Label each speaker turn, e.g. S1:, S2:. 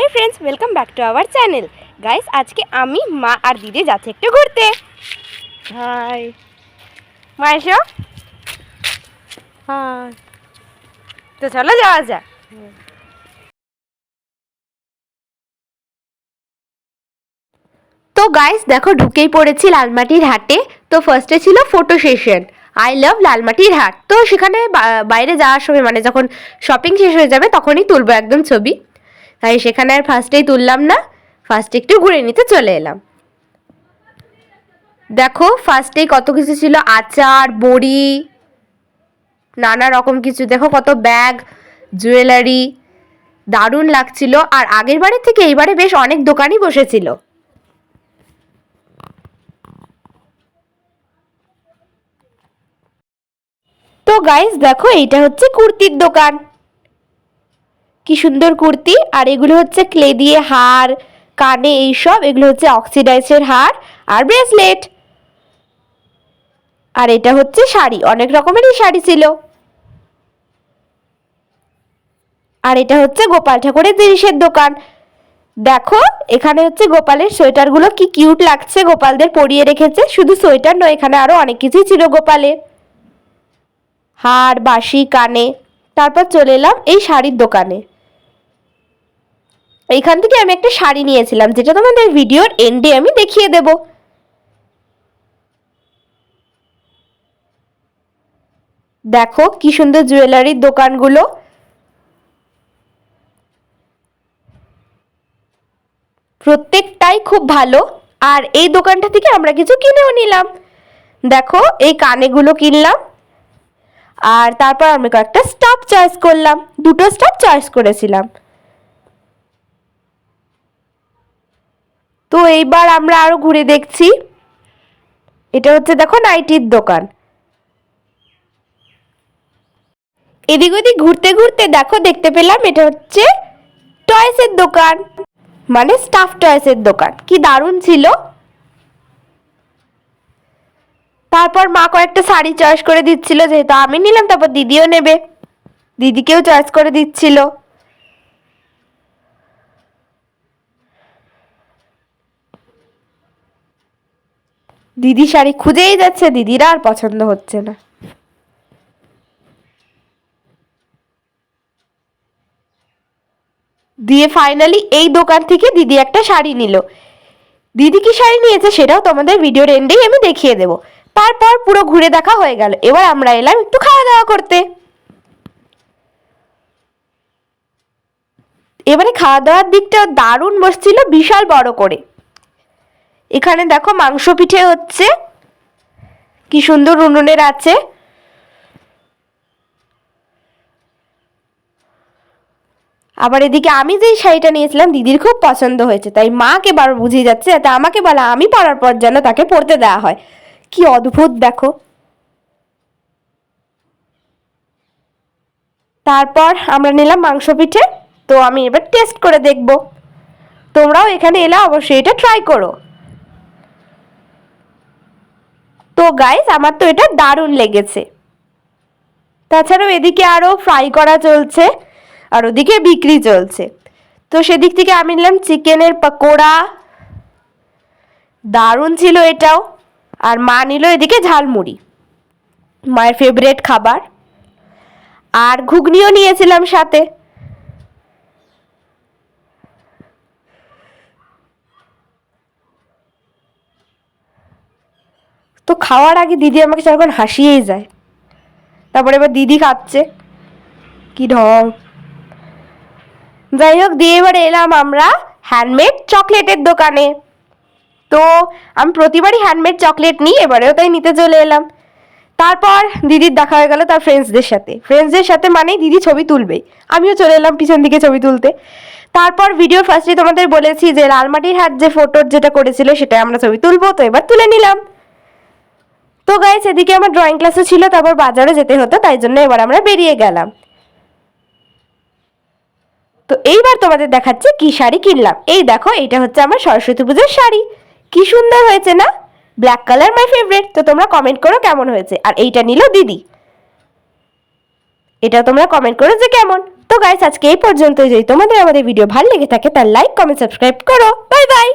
S1: Hi friends welcome back to our channel guys আজকে আমি মা আর দিদি যাচ্ছি একটু ঘুরতে। হাই মা এসো হাই তো চলো যাওয়া যাক। তো গাইস দেখো ঢুকেই পড়েছি লালমাটির হাটে। তো ফার্স্টে ছিল ফটো সেশন আই লাভ লালমাটির হাট। তো সেখানে বাইরে যাওয়ার সময় মানে যখন শপিং শেষ হয়ে যাবে তখনই তুলবো একদম ছবি। তাই সেখানে আর ফার্স্টেই তুললাম না ফার্স্টে একটু ঘুরে নিতে চলে এলাম। দেখো ফার্স্টেই কত কিছু ছিল, আচার, বড়ি, নানা রকম কিছু। দেখো কত ব্যাগ জুয়েলারি দারুণ লাগছিল। আর আগের বারের থেকে এইবারে বেশ অনেক দোকানই বসেছিল। তো গাইস দেখো এইটা হচ্ছে কুর্তির দোকান। কি সুন্দর কুর্তি, আর এগুলো হচ্ছে ক্লে দিয়ে হার, কানে এইসব, এগুলো হচ্ছে অক্সিডাইজের হার, আর ব্রেসলেট আর এটা হচ্ছে শাড়ি, অনেক রকমেরই শাড়ি ছিল। আর এটা হচ্ছে গোপাল ঠাকুরের জিনিসের দোকান। দেখো, এখানে হচ্ছে গোপালের সোয়েটারগুলো কি কিউট লাগছে, গোপালদের পরিয়ে রেখেছে। শুধু সোয়েটার নয়, এখানে আরও অনেক কিছুই ছিল গোপালের। হার, বাঁশি, কানে। তারপর চলে এলাম এই শাড়ির দোকানে। এইখান থেকে আমি একটা শাড়ি নিয়েছিলাম, যেটা তোমাদের ভিডিওর এন্ডে আমি দেখিয়ে দেব। দেখো কি সুন্দর জুয়েলারির দোকানগুলো। প্রত্যেকটাই খুব ভালো, আর এই দোকানটা থেকে আমরা কিছু কিনেও নিলাম। দেখো, এই কানেগুলো কিনলাম, আর তারপর আমি কয়েকটা স্টাফ চয়েস করলাম, দুটো স্টাফ চয়েস করেছিলাম। তো এইবার আমরা আরও ঘুরে দেখছি। এটা হচ্ছে দেখো নাইটির দোকান। এদিক ওদিক ঘুরতে ঘুরতে দেখো দেখতে পেলাম এটা হচ্ছে টয়েসের দোকান। মানে স্টাফ টয়েসের দোকান। কি দারুণ ছিল। তারপর মা কয়েকটা শাড়ি চয়েস করে দিচ্ছিল, যেহেতু আমি নিলাম, তারপর দিদিও নেবে। দিদিকেও চয়েস করে দিচ্ছিল। দিদি শাড়ি খুঁজেই যাচ্ছে, দিদিরা আর পছন্দ হচ্ছে না। দিয়ে ফাইনালি এই দোকান থেকে দিদি একটা শাড়ি নিল। দিদি কি শাড়ি নিয়েছে সেটাও তোমাদের ভিডিওর এন্ডেই আমি দেখিয়ে দেবো। তারপর পুরো ঘুরে দেখা হয়ে গেল। এবার আমরা এলাম একটু খাওয়া দাওয়া করতে। এবারে খাওয়া দাওয়ার দিকটা দারুণ বসছিল, বিশাল বড় করে। এখানে দেখো মাংস পিঠে হচ্ছে কি সুন্দর উনুনের আছে। আবার এদিকে আমি যেই শাড়িটা নিয়েছিলাম, দিদির খুব পছন্দ হয়েছে, তাই মাকে বারবার বুঝিয়ে যাচ্ছে যাতে আমাকে বলা, আমি পরার পর যেন তাকে পরতে দেওয়া হয়। কি অদ্ভুত, দেখো। তারপর আমরা নিলাম মাংস পিঠে তো আমি এবার টেস্ট করে দেখব। তোমরাও এখানে এলে অবশ্যই এটা ট্রাই করো। তো গাইস আমার তো এটা দারুণ লেগেছে। তাছাড়াও এদিকে আরও ফ্রাই করা চলছে, আর ওদিকে বিক্রি চলছে। তো সেদিক থেকে আমি নিলাম চিকেনের পকোড়া। দারুণ ছিল এটাও, আর মা নিল এদিকে ঝালমুড়ি, মায়ের ফেভারেট খাবার। আর ঘুগনিও নিয়েছিলাম সাথে। তো খাওয়ার আগে দিদি আমাকে সারাক্ষণ হাসিয়েই যায়। তারপরে এবার দিদি খাচ্ছে কি ঢং। যাই হোক, দিয়ে এবার এলাম আমরা হ্যান্ডমেড চকলেটের দোকানে। তো আমি প্রতিবারই হ্যান্ডমেড চকলেট নিই, এবারেও তাই নিতে চলে এলাম। তারপর দিদির দেখা হয়ে গেল তার ফ্রেন্ডসদের সাথে। ফ্রেন্ডসদের সাথে মানেই দিদি ছবি তুলবেই আমিও চলে এলাম পিছন দিকে ছবি তুলতে। তারপর ভিডিও ফার্স্টে তোমাদের বলেছি যে লালমাটির হাট যে ফটোর যেটা করেছিল সেটা আমরা ছবি তুলবো, তো এবার তুলে নিলাম। তো গাইস এদিকে আমার ড্রয়িং ক্লাসও ছিল, তারপর বাজারে যেতে হতো, তাই জন্য এবার আমরা বেরিয়ে গেলাম। তো এইবার তোমাদের দেখাচ্ছে কি শাড়ি কিনলাম। এই দেখো এটা হচ্ছে আমার সরস্বতী পুজোর শাড়ি। কি সুন্দর হয়েছে না? ব্ল্যাক কালার মাই ফেভারিট তো তোমরা কমেন্ট করো কেমন হয়েছে। আর এইটা নিল দিদি। এটা তোমরা কমেন্ট করো যে কেমন। তো গাইস আজকে এই পর্যন্তই। যদি তোমাদের আমাদের ভিডিও ভালো লেগে থাকে তার লাইক কমেন্ট সাবস্ক্রাইব করো। Bye bye